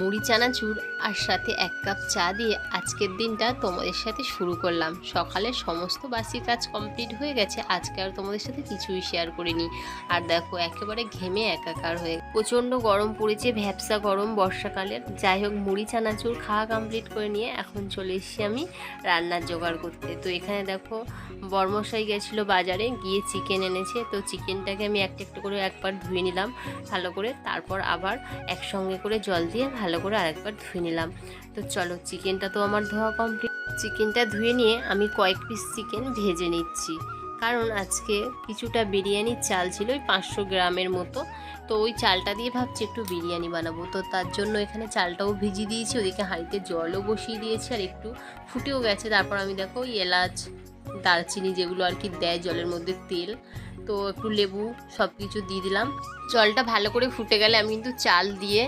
মুড়ি, চানাচুর আর সাথে এক কাপ চা দিয়ে আজকের দিনটা তোমাদের সাথে শুরু করলাম। সকালে সমস্ত বাসি কাজ কমপ্লিট হয়ে গেছে, আজকে আর তোমাদের সাথে কিছুই শেয়ার করিনি। আর দেখো, একেবারে ঘেমে একাকার হয়ে প্রচণ্ড গরম পড়েছে, ভ্যাবসা গরম বর্ষাকালের। যাই হোক, মুড়ি, চানাচুর খাওয়া কমপ্লিট করে নিয়ে এখন চলে এসেছি আমি রান্নার জোগাড় করতে। তো এখানে দেখো, বর্মশাই গেছিল বাজারে, গিয়ে চিকেন এনেছে। তো চিকেনটাকে আমি একটা একটা করে একবার ধুয়ে নিলাম ভালো করে। তারপর আবার একসঙ্গে করে জল দিয়ে করে আরেকবার ধুয়ে নিলাম। তো চলো, চিকেনটা তো আমার ধোয়া কমপ্লিট চিকেনটা ধুয়ে নিয়ে আমি কয়েক পিস চিকেন ভেজে নিচ্ছি। কারণ আজকে কিছুটা বিরিয়ানির চাল ছিল, ওই পাঁচশো গ্রামের মতো। তো ওই চালটা দিয়ে ভাবছি একটু বিরিয়ানি বানাবো। তো তার জন্য এখানে চালটাও ভিজিয়ে দিয়েছি, ওদিকে হাঁড়িতে জলও বসিয়ে দিয়েছি আর একটু ফুটেও গেছে। তারপর আমি দেখো ওই এলাচ, দারচিনি যেগুলো আর কি দেয় জলের মধ্যে তেল, তো একটু লেবু সব কিছু দিয়ে দিলাম। জলটা ভালো করে ফুটে গেলে আমি কিন্তু চাল দিয়ে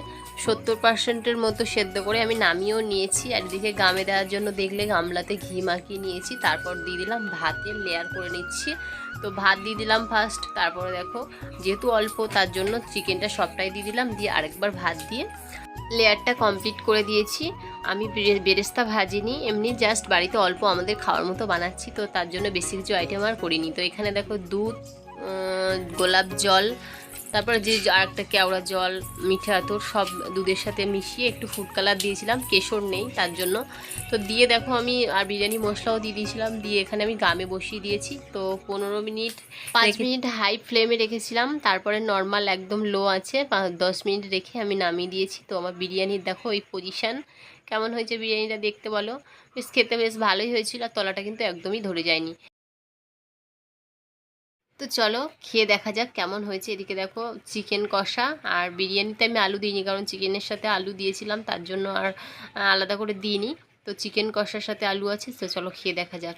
সত্তর পার্সেন্টের মতো সেদ্ধ করে আমি নামিয়েও নিয়েছি। আর এদিকে গামে দেওয়ার জন্য দেখলে গামলাতে ঘি মাখিয়ে নিয়েছি। তারপর দিয়ে দিলাম ভাতের লেয়ার করে নিচ্ছি। তো ভাত দিয়ে দিলাম ফার্স্ট তারপরে দেখো, যেহেতু অল্প, তার জন্য চিকেনটা সবটাই দিয়ে দিলাম। দিয়ে আরেকবার ভাত দিয়ে লেয়ারটা কমপ্লিট করে দিয়েছি। আমি বেরেস্তা ভাজিনি, এমনি জাস্ট বাড়িতে অল্প আমাদের খাওয়ার মতো বানাচ্ছি। তো তার জন্য বেশি কিছু আইটেম আর করিনি। তো এখানে দেখো দুধ গোলাপ জল তারপরে যে আরেকটা কেওড়া জল মিঠা আতর সব দুধের সাথে মিশিয়ে একটু ফুড কালার দিয়েছিলাম কেশর নেই তার জন্য। তো দিয়ে দেখো আমি আর বিরিয়ানি মশলাও দিয়ে দিয়েছিলাম দিয়ে এখানে আমি গামে বসিয়ে দিয়েছি। তো পনেরো মিনিট পাঁচ মিনিট হাই ফ্লেমে রেখেছিলাম তারপরে নর্মাল একদম লো আছে দশ মিনিট রেখে আমি নামিয়ে দিয়েছি। তো আমার বিরিয়ানির দেখো ওই পজিশান কেমন হয়েছে বিরিয়ানিটা দেখতে বলো? বেশ খেতে বেশ ভালোই হয়েছিল আর তলাটা কিন্তু একদমই ধরে যায়নি। তো চলো, খেয়ে দেখা যাক কেমন হয়েছে। এদিকে দেখো চিকেন কষা আর বিরিয়ানিতে আমি আলু দিইনি, কারণ চিকেনের সাথে আলু দিয়েছিলাম, তার জন্য আর আলাদা করে দিইনি। তো চিকেন কষার সাথে আলু আছে, তো চলো খেয়ে দেখা যাক।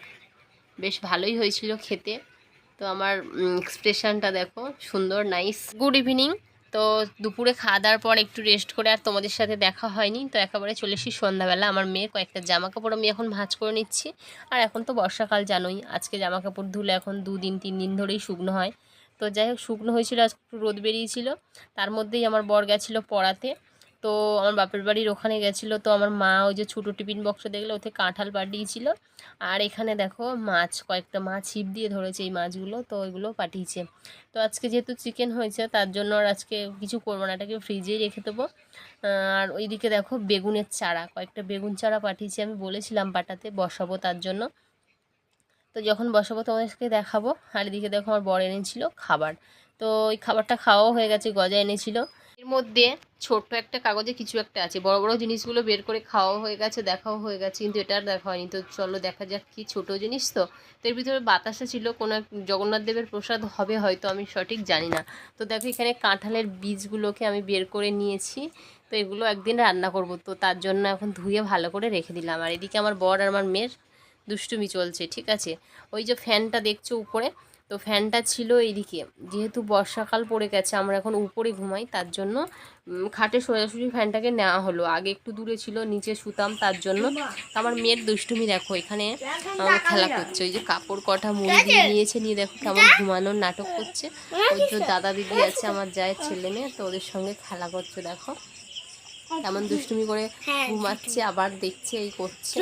বেশ ভালোই হয়েছিল খেতে। তো আমার এক্সপ্রেশনটা দেখো, সুন্দর নাইস গুড ইভিনিং তো দুপুরে খাওয়া দাওয়ার পর একটু রেস্ট করে আর তোমাদের সাথে দেখা হয়নি। তো একেবারে চলে এসেছি সন্ধ্যাবেলা। আমার মেয়ে কয়েকটা জামা কাপড় আমি এখন ভাঁজ করে নিচ্ছি। আর এখন তো বর্ষাকাল জানোই, আজকে জামা কাপড় ধুলে এখন দুদিন তিন দিন ধরেই শুকনো হয়। তো যাই হোক, শুকনো হয়েছিল, আজকে একটু রোদ বেরিয়েছিল। তার মধ্যেই আমার বর গেছিল পড়াতে। তো আমার বাপের বাড়ির ওখানে গেছিল। তো আমার মা ওই যে ছোটো টিফিন বক্স দেখলে, ওতে কাঁঠাল পাঠিয়েছিল। আর এখানে দেখো মাছ, কয়েকটা মাছ ছিপ দিয়ে ধরেছে এই মাছগুলো, তো ওইগুলো পাঠিয়েছে। তো আজকে যেহেতু চিকেন হয়েছে, তার জন্য আর আজকে কিছু করব না, এটাকে ফ্রিজেই রেখে দেবো। আর ওইদিকে দেখো বেগুনের চারা, কয়েকটা বেগুন চারা পাঠিয়েছি আমি বলেছিলাম পাঠাতে, বসাবো তার জন্য। তো যখন বসাবো তোমাদেরকে দেখাবো। আর এদিকে দেখো আমার বর এনেছিল খাবার। তো ওই খাবারটা খাওয়াও হয়ে গেছে, গজা এনেছিল। মধ্যে ছোট্ট একটা কাগজে কিছু একটা আছে। বড় বড় জিনিসগুলো বের করে খাওয়াও হয়ে গেছে, দেখাও হয়ে গেছে, কিন্তু এটা আর দেখা হয়নি। তো চলো দেখা যাক কি ছোট জিনিস তো। তো এর ভিতরে বাতাসা ছিল, কোনো জগন্নাথ দেবের প্রসাদ হবে হয়তো, আমি সঠিক জানি না। তো দেখো এখানে কাঁঠালের বীজগুলোকে আমি বের করে নিয়েছি। তো এগুলো একদিন রান্না করব। তো তার জন্য এখন ধুয়ে ভালো করে রেখে দিলাম। আর এদিকে আমার বর আর আমার মেয়ের দুষ্টুমি চলছে, ঠিক আছে? ওই যে ফ্যানটা দেখছ উপরে? তো ফ্যানটা ছিল এইদিকে। যেহেতু বর্ষাকাল পড়ে গেছে আমরা এখন উপরে ঘুমাই তার জন্য খাটে সোজাসুজি ফ্যানটাকে নেওয়া হলো। আগে একটু দূরে ছিল নিচে শুতাম তার জন্য। আমার মেয়ের দুষ্টুমি দেখো এখানে খেলা করছে। ওই যে কাপড় কটা মুড়ি দিয়ে নিয়েছে নিয়ে দেখো কেমন ঘুমানোর নাটক করছে। ওই যে দাদা দিদি আছে আমার যায় ছেলে মেয়ে তো ওদের সঙ্গে খেলা করছে দেখো। কেমন দুষ্টুমি করে ঘুমাচ্ছে আবার দেখছে এই করছে।